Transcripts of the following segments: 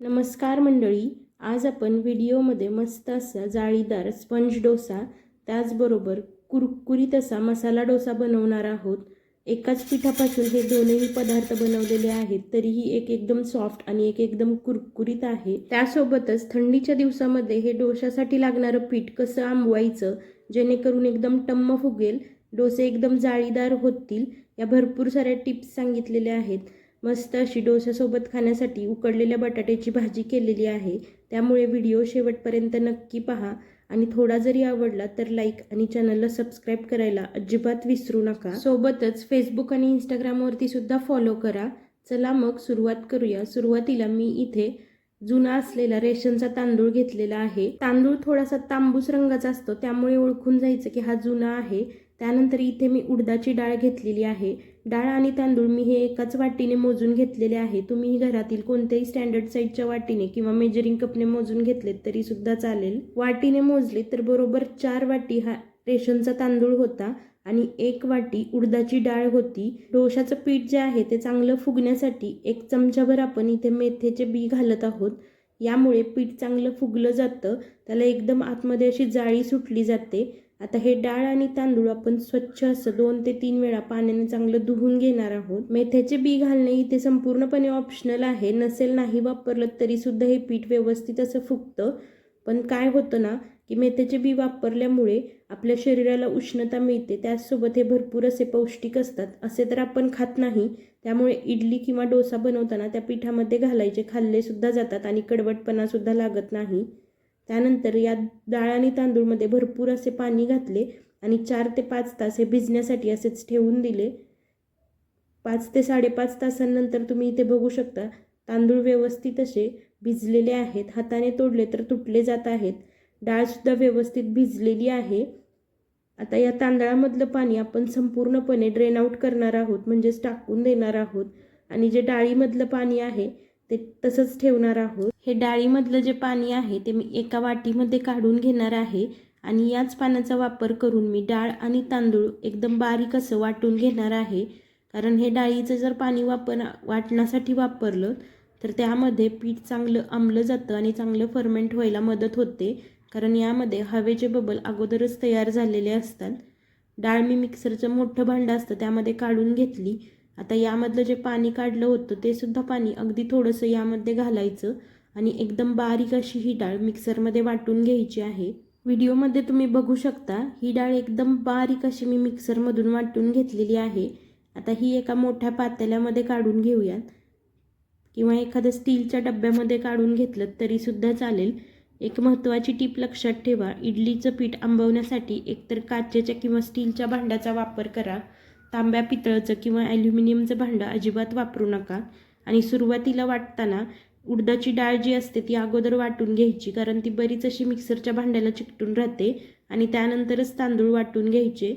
नमस्कार मंडळी आज आपण व्हिडिओमध्ये मस्त असा जाळीदार स्पंज डोसा त्याचबरोबर कुरकुरीत असा मसाला डोसा बनवणार आहोत. एकाच पिठापासून हे दोनही पदार्थ बनवलेले आहेत तरीही एक एकदम सॉफ्ट आणि एक एकदम कुरकुरीत आहे. त्यासोबतच थंडीच्या दिवसामध्ये हे डोशासाठी लागणारं पीठ कसं आंबवायचं जेणेकरून एकदम टम्म फुगेल डोसे एकदम जाळीदार होतील या भरपूर साऱ्या टिप्स सांगितलेल्या आहेत. मस्त अशी डोस्यासोबत खाण्यासाठी उकडलेल्या बटाट्याची भाजी केलेली आहे. त्यामुळे व्हिडिओ शेवटपर्यंत नक्की पहा. आणि थोडा जरी आवडला तर लाईक आणि चॅनलला सबस्क्राईब करायला अजिबात विसरू नका. सोबतच फेसबुक आणि इंस्टाग्रामवरती सुद्धा फॉलो करा. चला मग सुरुवात करूया. सुरुवातीला मी इथे जुना असलेला रेशनचा तांदूळ घेतलेला आहे. तांदूळ थोडासा तांबूस रंगाचा असतो. त्यामुळे ओळखून जायचं की हा जुना आहे. त्यानंतर इथे मी उडदाची डाळ घेतलेली आहे. डाळ आणि तांदूळ मी हे एकाच वाटीने मोजून घेतलेले आहे. तुम्ही घरातील कोणत्याही स्टँडर्ड साईजच्या वाटीने किंवा मेजरिंग कपने मोजून घेतलेत तरी सुद्धा चालेल. वाटीने मोजले तर बरोबर चार वाटी हा रेशनचा तांदूळ होता आणि एक वाटी उडदाची डाळ होती. डोशाचं पीठ जे आहे ते चांगलं फुगण्यासाठी एक चमचाभर आपण इथे मेथीचे बी घालत आहोत. यामुळे पीठ चांगलं फुगलं जातं. त्याला एकदम आतमध्ये अशी जाळी सुटली जाते. आता हे डाळ आणि तांदूळ आपण स्वच्छ असं दोन ते तीन वेळा पाण्याने चांगलं धुवून घेणार आहोत. मेथ्याचे बी घालणे इथे संपूर्णपणे ऑप्शनल आहे. नसेल नाही वापरलं तरी सुद्धा हे पीठ व्यवस्थित असं फुगतं. पण काय होतं ना की मेथ्याचे बी वापरल्यामुळे आपल्या शरीराला उष्णता मिळते. त्याचसोबत हे भरपूर असे पौष्टिक असतात. असे तर आपण खात नाही. त्यामुळे इडली किंवा डोसा बनवताना त्या पिठामध्ये घालायचे खाल्ले सुद्धा जातात आणि कडवटपणा सुद्धा लागत नाही. त्यानंतर या डाळ आणि तांदूळमध्ये भरपूर असे पाणी घातले आणि चार ते पाच तास हे भिजण्यासाठी असेच ठेवून दिले. पाच ते साडेपाच तासांनंतर तुम्ही इथे बघू शकता तांदूळ व्यवस्थित असे भिजलेले आहेत हाताने तोडले तर तुटले जात आहेत. डाळसुद्धा व्यवस्थित भिजलेली आहे. आता या तांदळामधलं पाणी आपण संपूर्णपणे ड्रेन आऊट करणार आहोत म्हणजेच टाकून देणार आहोत. आणि जे डाळीमधलं पाणी आहे ते तसंच ठेवणार आहोत. हे डाळीमधलं जे पाणी आहे ते मी एका वाटीमध्ये काढून घेणार आहे आणि याच पाण्याचा वापर करून मी डाळ आणि तांदूळ एकदम बारीक असं वाटून घेणार आहे. कारण हे डाळीचं जर पाणी वापर वाटण्यासाठी वापरलं तर त्यामध्ये पीठ चांगलं आंबलं जातं आणि चांगलं फर्मेंट व्हायला मदत होते. कारण यामध्ये हवेचे बबल अगोदरच तयार झालेले असतात. डाळ मी मिक्सरचं मोठं भांडं असतं त्यामध्ये काढून घेतली. आता यामधलं जे पाणी काढलं होतं ते सुद्धा पाणी अगदी थोडंसं यामध्ये घालायचं आणि एकदम बारीक अशी ही डाळ मिक्सरमध्ये वाटून घ्यायची आहे. व्हिडिओमध्ये तुम्ही बघू शकता ही डाळ एकदम बारीक अशी मी मिक्सरमधून वाटून घेतलेली आहे. आता ही एका मोठ्या पातेल्यामध्ये काढून घेऊयात. किंवा एखाद्या स्टीलच्या डब्यामध्ये काढून घेतलं तरीसुद्धा चालेल. एक महत्त्वाची टीप लक्षात ठेवा इडलीचं पीठ आंबवण्यासाठी एकतर काचेच्या किंवा स्टीलच्या भांड्याचा वापर करा. तांब्या पितळचं किंवा ॲल्युमिनियमचं भांडं अजिबात वापरू नका. आणि सुरुवातीला वाटताना उडदाची डाळ जी असते ती अगोदर वाटून घ्यायची कारण ती बरीच अशी मिक्सरच्या भांड्याला चिकटून राहते आणि त्यानंतरच तांदूळ वाटून घ्यायचे.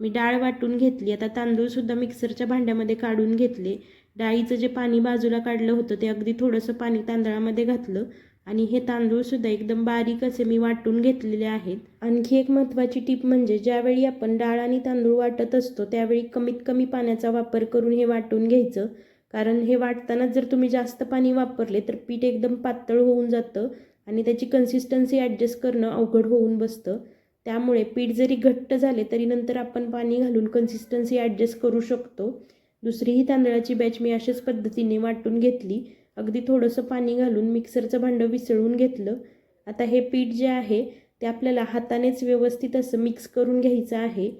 मी डाळ वाटून घेतली आता तांदूळसुद्धा मिक्सरच्या भांड्यामध्ये काढून घेतले. डाळीचं जे पाणी बाजूला काढलं होतं ते अगदी थोडंसं पाणी तांदळामध्ये घातलं. आणि हे तांदूळसुद्धा एकदम बारीक असे मी वाटून घेतलेले आहेत. आणखी एक महत्त्वाची टीप म्हणजे ज्यावेळी आपण डाळ आणि तांदूळ वाटत असतो त्यावेळी कमीत कमी पाण्याचा वापर करून हे वाटून घ्यायचं. कारण हे वाटताना जर तुम्ही जास्त पाणी वापरले तर पीठ एकदम पातळ होऊन जातं आणि त्याची कन्सिस्टन्सी ॲडजस्ट करणं अवघड होऊन बसतं. त्यामुळे पीठ जरी घट्ट झाले तरी नंतर आपण पाणी घालून कन्सिस्टन्सी ॲडजस्ट करू शकतो. दुसरीही तांदळाची बॅच मी अशाच पद्धतीने वाटून घेतली. अगदी थोडंसं पाणी घालून मिक्सरचं भांडं विसळून घेतलं. आता हे पीठ जे आहे ते आपल्याला हातानेच व्यवस्थित असं मिक्स करून घ्यायचं आहे.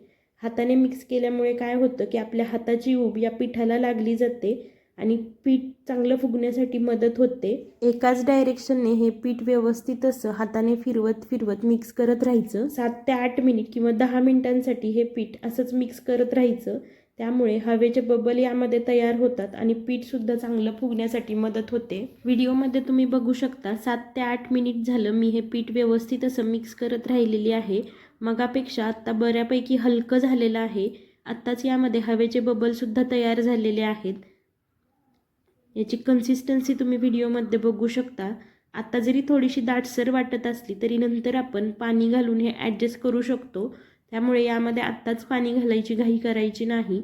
हाताने मिक्स केल्यामुळे काय होतं की आपल्या हाताची उब या पिठाला लागली जाते आणि पीठ चांगलं फुगण्यासाठी मदत होते. एकाच डायरेक्शनने हे पीठ व्यवस्थित असं हाताने फिरवत फिरवत मिक्स करत राहायचं. सात ते आठ मिनिट किंवा दहा मिनिटांसाठी हे पीठ असंच मिक्स करत राहायचं. त्यामुळे हवेचे बबल यामध्ये तयार होतात आणि पीठसुद्धा चांगलं फुगण्यासाठी मदत होते. व्हिडिओमध्ये तुम्ही बघू शकता सात ते आठ मिनिट झालं मी हे पीठ व्यवस्थित असं मिक्स करत राहिलेली आहे. मगापेक्षा आत्ता बऱ्यापैकी हलकं झालेलं आहे. आत्ताच यामध्ये हवेचे बबलसुद्धा तयार झालेले आहेत. याची कन्सिस्टन्सी तुम्ही व्हिडिओमध्ये बघू शकता. आत्ता जरी थोडीशी दाटसर वाटत असली तरी नंतर आपण पाणी घालून हे ॲडजस्ट करू शकतो. त्यामुळे यामध्ये आत्ताच पाणी घालायची घाई करायची नाही.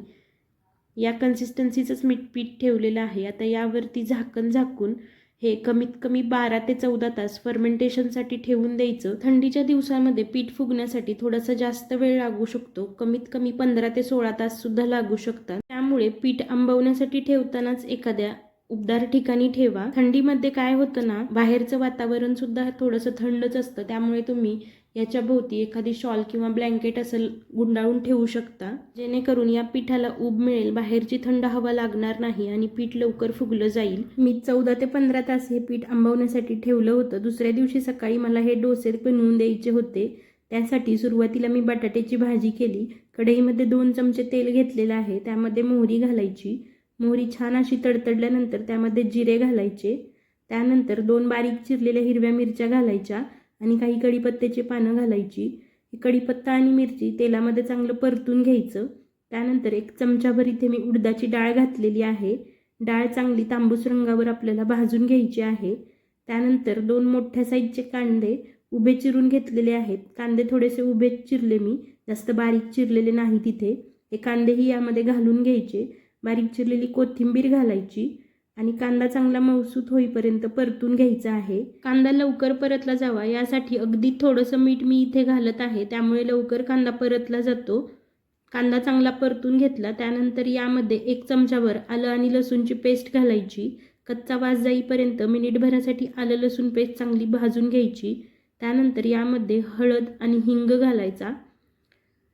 या कन्सिस्टन्सीचंच मीठ पीठ ठेवलेलं आहे. आता यावरती झाकण झाकून हे कमीत कमी बारा ते चौदा तास फर्मेंटेशनसाठी ठेवून द्यायचं. थंडीच्या दिवसामध्ये पीठ फुगण्यासाठी थोडासा जास्त वेळ लागू शकतो. कमीत कमी पंधरा ते सोळा तास सुद्धा लागू शकतात. त्यामुळे पीठ आंबवण्यासाठी ठेवतानाच एखाद्या उबदार ठिकाणी ठेवा. थंडीमध्ये काय होतं ना बाहेरचं वातावरण सुद्धा थोडंसं थंडच असतं. त्यामुळे तुम्ही याच्या भोवती एखादी शॉल किंवा ब्लँकेट असं गुंडाळून ठेवू शकता. जेणेकरून या पिठाला उब मिळेल बाहेरची थंड हवा लागणार नाही आणि पीठ लवकर फुगलं जाईल. मी चौदा ते पंधरा तास हे पीठ आंबवण्यासाठी ठेवलं होतं. दुसऱ्या दिवशी सकाळी मला हे डोसे बनवून द्यायचे होते. त्यासाठी सुरुवातीला मी बटाट्याची भाजी केली. कढईमध्ये दोन चमचे तेल घेतलेलं आहे. त्यामध्ये मोहरी घालायची. मोहरी छान अशी तडतडल्यानंतर त्यामध्ये जिरे घालायचे. त्यानंतर दोन बारीक चिरलेल्या हिरव्या मिरच्या घालायच्या. आणि काही कढीपत्त्याची पानं घालायची. कढीपत्ता आणि मिरची तेलामध्ये चांगलं परतून घ्यायचं. त्यानंतर एक चमचाभर इथे मी उडदाची डाळ घातलेली आहे. डाळ चांगली तांबूस रंगावर आपल्याला भाजून घ्यायची आहे. त्यानंतर दोन मोठ्या साईजचे कांदे उभे चिरून घेतलेले आहेत. कांदे थोडेसे उभे चिरले मी. जास्त बारीक चिरलेले नाही तिथे हे कांदेही यामध्ये घालून घ्यायचे. बारीक चिरलेली कोथिंबीर घालायची. आणि कांदा चांगला मौसूत होईपर्यंत परतून घ्यायचा आहे. कांदा लवकर परतला जावा यासाठी अगदी थोडंसं मीठ मी इथे घालत आहे त्यामुळे लवकर कांदा परतला जातो. कांदा चांगला परतून घेतला त्यानंतर यामध्ये एक चमचाभर आलं आणि लसूणची पेस्ट घालायची. कच्चा वास जाईपर्यंत मिनिटभरासाठी आलं लसूण पेस्ट चांगली भाजून घ्यायची. त्यानंतर यामध्ये हळद आणि हिंग घालायचा.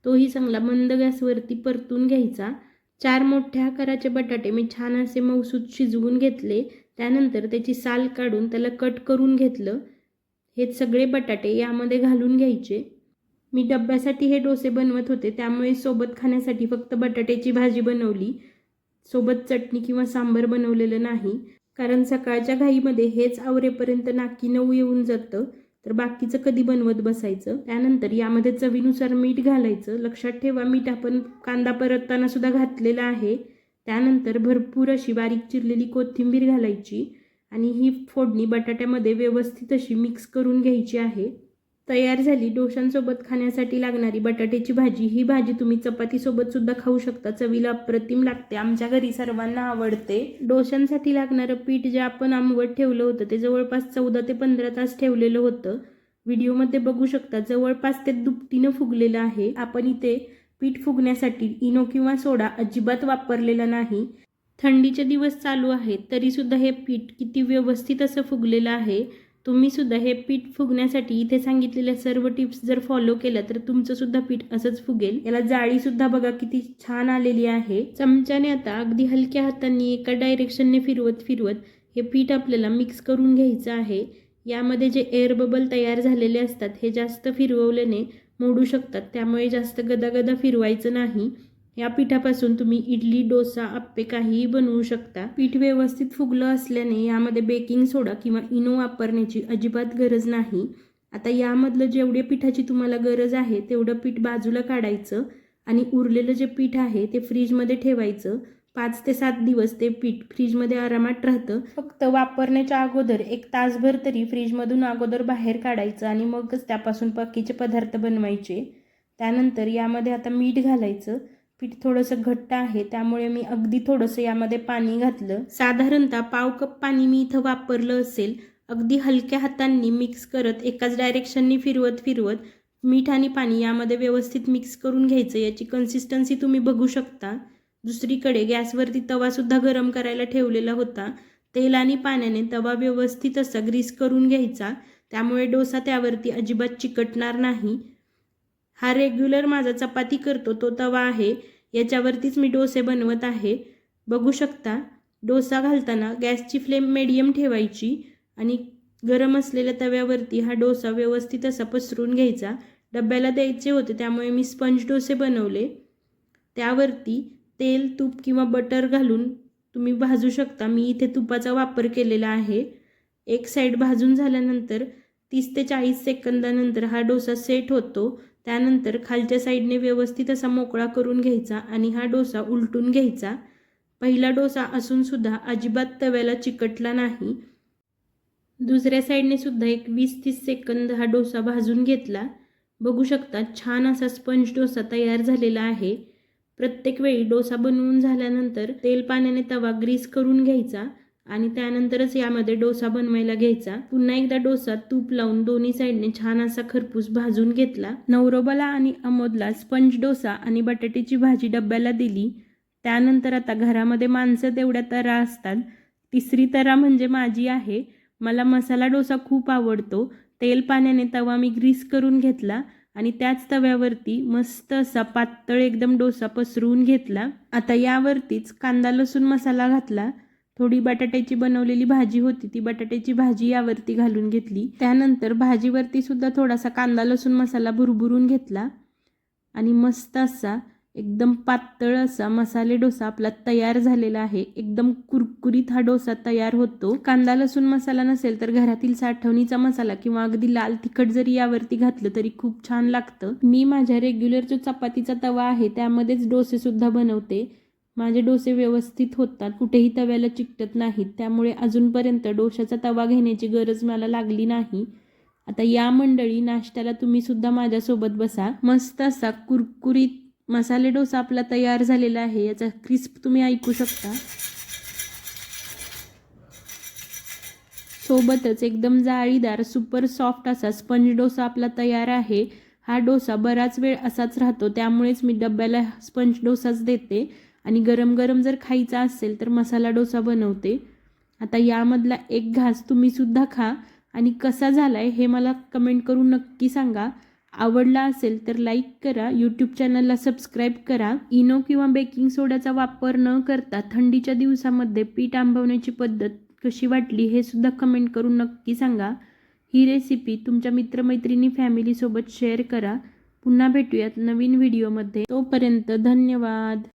तोही चांगला मंद गॅसवरती परतून घ्यायचा. चार मोठ्या आकाराचे बटाटे मी छान असे मौसूद शिजवून घेतले. त्यानंतर त्याची साल काढून त्याला कट करून घेतलं. हे सगळे बटाटे यामध्ये घालून घ्यायचे. मी डब्यासाठी हे डोसे बनवत होते. त्यामुळे सोबत खाण्यासाठी फक्त बटाट्याची भाजी बनवली. सोबत चटणी किंवा सांबर बनवलेलं नाही. कारण सकाळच्या घाईमध्ये हेच आवरेपर्यंत नाकी नऊ येऊन जातं. तर बाकीचं कधी बनवत बसायचं? त्यानंतर यामध्ये चवीनुसार मीठ घालायचं. लक्षात ठेवा मीठ आपण कांदा परतताना सुद्धा घातलेला आहे. त्यानंतर भरपूर अशी बारीक चिरलेली कोथिंबीर घालायची आणि ही फोडणी बटाट्यामध्ये व्यवस्थित अशी मिक्स करून घ्यायची आहे. तयार झाली. डोशांसोबत खाण्यासाठी लागणारी बटाट्याची भाजी. ही भाजी तुम्ही चपातीसोबत सुद्धा खाऊ शकता. चवीला अप्रतिम लागते. आमच्या घरी सर्वांना आवडते. डोशांसाठी लागणारं पीठ जे आपण आंबवत ठेवलं होतं ते जवळपास चौदा ते पंधरा तास ठेवलेलं होतं. व्हिडिओमध्ये बघू शकता जवळपास ते दुपटीनं फुगलेलं आहे. आपण इथे पीठ फुगण्यासाठी इनो किंवा सोडा अजिबात वापरलेला नाही. थंडीचे दिवस चालू आहेत तरीसुद्धा हे पीठ किती व्यवस्थित असं फुगलेलं आहे. तुम्ही सुद्धा हे पीठ फुगण्यासाठी इथे सांगितलेल्या सर्व टिप्स जर फॉलो केल्या तर तुमचं सुद्धा पीठ असंच फुगेल. याला जाळी सुद्धा बघा किती छान आलेली आहे. चमच्याने आता अगदी हलक्या हातांनी एका डायरेक्शनने फिरवत फिरवत हे पीठ आपल्याला मिक्स करून घ्यायचं आहे. यामध्ये जे एअर बबल तयार झालेले असतात हे जास्त फिरवल्याने मोडू शकतात. त्यामुळे जास्त गदागदा फिरवायचं नाही. या पिठापासून तुम्ही इडली डोसा आप्पे काहीही बनवू शकता. पीठ व्यवस्थित फुगलं असल्याने यामध्ये बेकिंग सोडा किंवा इनो वापरण्याची अजिबात गरज नाही. आता यामधलं जेवढ्या पिठाची तुम्हाला गरज आहे तेवढं पीठ बाजूला काढायचं आणि उरलेलं जे पीठ आहे ते फ्रीजमध्ये ठेवायचं. पाच ते सात दिवस ते पीठ फ्रीजमध्ये आरामात राहतं. फक्त वापरण्याच्या अगोदर एक तासभर तरी फ्रीजमधून अगोदर बाहेर काढायचं आणि मगच त्यापासून बाकीचे पदार्थ बनवायचे. त्यानंतर यामध्ये आता मीठ घालायचं. पीठ थोडंसं घट्ट आहे त्यामुळे मी अगदी थोडंसं यामध्ये पाणी घातलं. साधारणतः पाव कप पाणी मी इथं वापरलं असेल. अगदी हलक्या हातांनी मिक्स करत एकाच डायरेक्शननी फिरवत फिरवत मीठ आणि पाणी यामध्ये व्यवस्थित मिक्स करून घ्यायचं. याची कन्सिस्टन्सी तुम्ही बघू शकता. दुसरीकडे गॅसवरती तवासुद्धा गरम करायला ठेवलेला होता. तेल आणि पाण्याने तवा व्यवस्थित असा ग्रीस करून घ्यायचा. त्यामुळे डोसा त्यावरती अजिबात चिकटणार नाही. हा रेग्युलर माझा चपाती करतो तो तवा आहे. याच्यावरतीच मी डोसे बनवत आहे. बघू शकता डोसा घालताना गॅसची फ्लेम मिडियम ठेवायची आणि गरम असलेल्या तव्यावरती हा डोसा व्यवस्थित असा पसरून घ्यायचा. डब्याला द्यायचे होते त्यामुळे मी स्पंज डोसे बनवले. त्यावरती तेल तूप किंवा बटर घालून तुम्ही भाजू शकता. मी इथे तुपाचा वापर केलेला आहे. एक साईड भाजून झाल्यानंतर तीस ते चाळीस सेकंदानंतर हा डोसा सेट होतो. त्यानंतर खालच्या साईडने व्यवस्थित असा मोकळा करून घ्यायचा आणि हा डोसा उलटून घ्यायचा. पहिला डोसा असूनसुद्धा अजिबात तव्याला चिकटला नाही. दुसऱ्या साईडने सुद्धा एक वीस तीस सेकंद हा डोसा भाजून घेतला. बघू शकता छान असा स्पंज डोसा तयार झालेला आहे. प्रत्येक वेळी डोसा बनवून झाल्यानंतर तेल पाण्याने तवा ग्रीस करून घ्यायचा. आणि त्यानंतरच यामध्ये डोसा बनवायला घ्यायचा. पुन्हा एकदा डोसा तूप लावून दोन्ही साईडने छान असा खरपूस भाजून घेतला. नवरोबाला आणि अमोदला स्पंज डोसा आणि बटाट्याची भाजी डब्याला दिली. त्यानंतर आता घरामध्ये माणसं तेवढ्या तरा असतात. तिसरी तरा म्हणजे माझी आहे. मला मसाला डोसा खूप आवडतो. तेल पाण्याने तवा मी ग्रीस करून घेतला आणि त्याच तव्यावरती मस्त असा पातळ एकदम डोसा पसरवून घेतला. आता यावरतीच कांदा लसूण मसाला घातला. थोडी बटाट्याची बनवलेली भाजी होती ती बटाट्याची भाजी यावरती घालून घेतली. त्यानंतर भाजीवरती सुद्धा थोडासा कांदा लसूण मसाला भुरभुरून घेतला आणि मस्त असा एकदम पातळ असा मसाले डोसा आपला तयार झालेला आहे. एकदम कुरकुरीत हा डोसा तयार होतो. कांदा लसूण मसाला नसेल तर घरातील साठवणीचा मसाला किंवा अगदी लाल तिखट जरी यावरती घातलं तरी खूप छान लागतं. मी माझ्या रेग्युलर जो चपातीचा तवा आहे त्यामध्येच डोसे सुद्धा बनवते. माझे डोसे व्यवस्थित होतात कुठेही तव्याला चिकटत नाहीत त्यामुळे अजूनपर्यंत डोशाचा तवा घेण्याची गरज मला लागली नाही. आता या मंडळी नाश्त्याला तुम्ही सुद्धा माझ्यासोबत बसा. मस्त असा कुरकुरीत मसाले डोसा आपला तयार झालेला आहे याचा क्रिस्प तुम्ही ऐकू शकता. सोबतच एकदम जाळीदार सुपर सॉफ्ट असा स्पंज डोसा आपला तयार आहे. हा डोसा बराच वेळ असाच राहतो त्यामुळेच मी डब्याला स्पंज डोसाच देते. आणि गरम गरम जर खायचा असेल तर मसाला डोसा बनवते. आता यामधला एक घास तुम्हीसुद्धा खा आणि कसा झाला आहे हे मला कमेंट करून नक्की सांगा. आवडला असेल तर लाईक करा. यूट्यूब चॅनलला सबस्क्राईब करा. इनो किंवा बेकिंग सोड्याचा वापर न करता थंडीच्या दिवसामध्ये पीठ आंबवण्याची पद्धत कशी वाटली हे सुद्धा कमेंट करून नक्की सांगा. ही रेसिपी तुमच्या मित्रमैत्रिणी फॅमिलीसोबत शेअर करा. पुन्हा भेटूयात नवीन व्हिडिओमध्ये तोपर्यंत धन्यवाद.